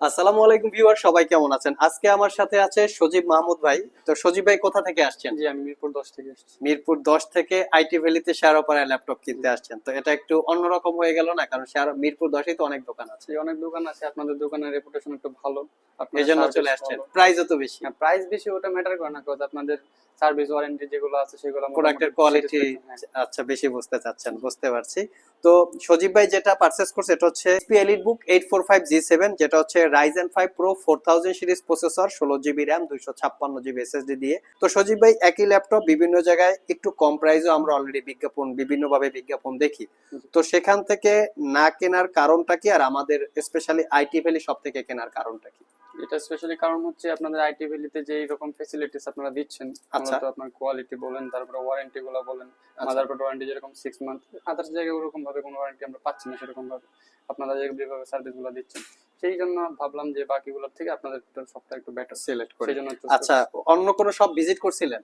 আসসালামু আলাইকুম ভিউয়ার সবাই কেমন আছেন? আজকে আমার সাথে আছে সজীব মাহমুদ ভাই। তো সজীব ভাই কোথা থেকে আসছেন? জি আমি মিরপুর দশ থেকে এসেছি মিরপুর দশ থেকে আইটি ভ্যালিতে শেয়ারপাড়ায় ল্যাপটপ কিনতে আসছেন। তো এটা একটু অন্যরকম হয়ে গেল না? কারণ শেয়ার মিরপুর দশেই তো অনেক দোকান আছে। অনেক দোকান আছে। আপনাদের দোকানের রেপুটেশন একটু ভালো। এই জন্য চলে আসছেন। প্রাইসও তো বেশি। প্রাইস বেশি ওটা ম্যাটার করে না আপনাদের সার্ভিস ওয়ারেন্টি যেগুলো আছে সেগুলো প্রোডাক্টের কোয়ালিটি হ্যাঁ। আচ্ছা বেশি বুঝতে চাচ্ছেন বুঝতে পারছি। তো সজীব ভাই যেটা পারচেস করছে এটা হচ্ছে EliteBook eight four five G seven যেটা হচ্ছে Ryzen five pro four thousand series processor ষোলো জিবি র্যাম দুইশো ছাপ্পান্ন জিবি এসএসডি দিয়ে। তো সজীব ভাই একই ল্যাপটপ বিভিন্ন জায়গায় একটু কম প্রাইসও আমরা অলরেডি বিজ্ঞাপন বিভিন্নভাবে বিজ্ঞাপন দেখি। তো সেখান থেকে না কেনার কারণটা কি? আর আমাদের স্পেশালি আইটি ভ্যালি সব থেকে কেনার কারণটা কি? এটা স্পেশালি কারণ হচ্ছে আপনাদের আইটি ভ্যালিতে যে রকম ফেসিলিটিস আপনারা দিচ্ছেন আচ্ছা। মূলত আপনার কোয়ালিটি বলেন তারপরে ওয়ারেন্টি গুলো বলেন মাদারবোর্ড ওয়ারেন্টি যেরকম সিক্স মান্থ আদার্স জায়গায় ওরকম ভাবে কোনো ওয়ারেন্টি আমরা পাচ্ছি না সেরকম ভাবে আপনারা যেভাবে সার্ভিসগুলো দিচ্ছেন। সেই জন্য ভাবলাম যে বাকিগুলোর থেকে আপনাদের সবটা একটু বেটার সিলেক্ট করে সেই জন্য আচ্ছা অন্য কোনো সব ভিজিট করছিলেন?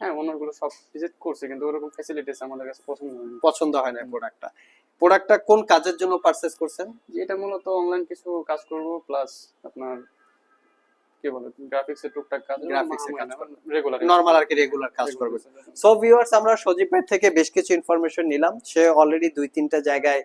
হ্যাঁ অন্যগুলো সব ভিজিট করছে কিন্তু ওরকম ফ্যাসিলিটিস আমাদের কাছে পছন্দ পছন্দ হয় না প্রোডাক্টটা প্রোডাক্টটা কোন কাজের জন্য পারচেস করছেন? এটা মূলত অনলাইন কিছু কাজ করব প্লাস আপনার কি বলে গ্রাফিক্স এর টুকটাক কাজ কাজ রেগুলার নর্মাল আর কি রেগুলার কাজ করবে। সো ভিউয়ার্স আমরা সজীব ভাই থেকে বেশ কিছু ইনফরমেশন নিলাম। সে অলরেডি দুই তিনটা জায়গায়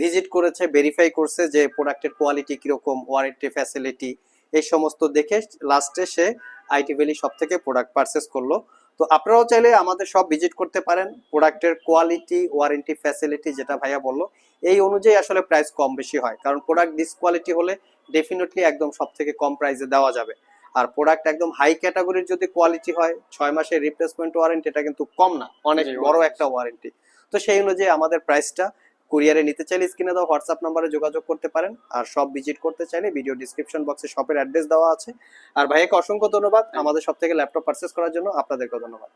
ভিজিট করেছে ভেরিফাই করছে যে প্রোডাক্টের কোয়ালিটি কীরকম ওয়ারেন্টি ফ্যাসিলিটি এই সমস্ত দেখে লাস্টে সে আইটি ভ্যালি সব থেকে প্রোডাক্ট পারচেস করল। তো আপনারাও চাইলে আমাদের সব ভিজিট করতে পারেন প্রোডাক্টের কোয়ালিটি ওয়ারেন্টি ফ্যাসিলিটি যেটা ভাইয়া বলল এই অনুযায়ী আসলে প্রাইস কম বেশি হয়। কারণ প্রোডাক্ট ডিসকোয়ালিটি হলে ডেফিনেটলি একদম সব থেকে কম প্রাইসে দেওয়া যাবে। আর প্রোডাক্ট একদম হাই ক্যাটাগরির যদি কোয়ালিটি হয় ছয় মাসের রিপ্লেসমেন্ট ওয়ারেন্টি এটা কিন্তু কম না অনেক বড় একটা ওয়ারেন্টি তো সেই অনুযায়ী আমাদের প্রাইসটা কুরিয়ারে নিতে চাইলে স্ক্রিনে দেওয়া হোয়াটসঅ্যাপ নাম্বারে যোগাযোগ করতে পারেন। আর সব ভিজিট করতে চাইলে ভিডিও ডিসক্রিপশন বক্সে শপের অ্যাড্রেস দেওয়া আছে। আর ভাইয়াকে অসংখ্য ধন্যবাদ। আমাদের সব থেকে ল্যাপটপ পারচেস করার জন্য আপনাদেরকে ধন্যবাদ।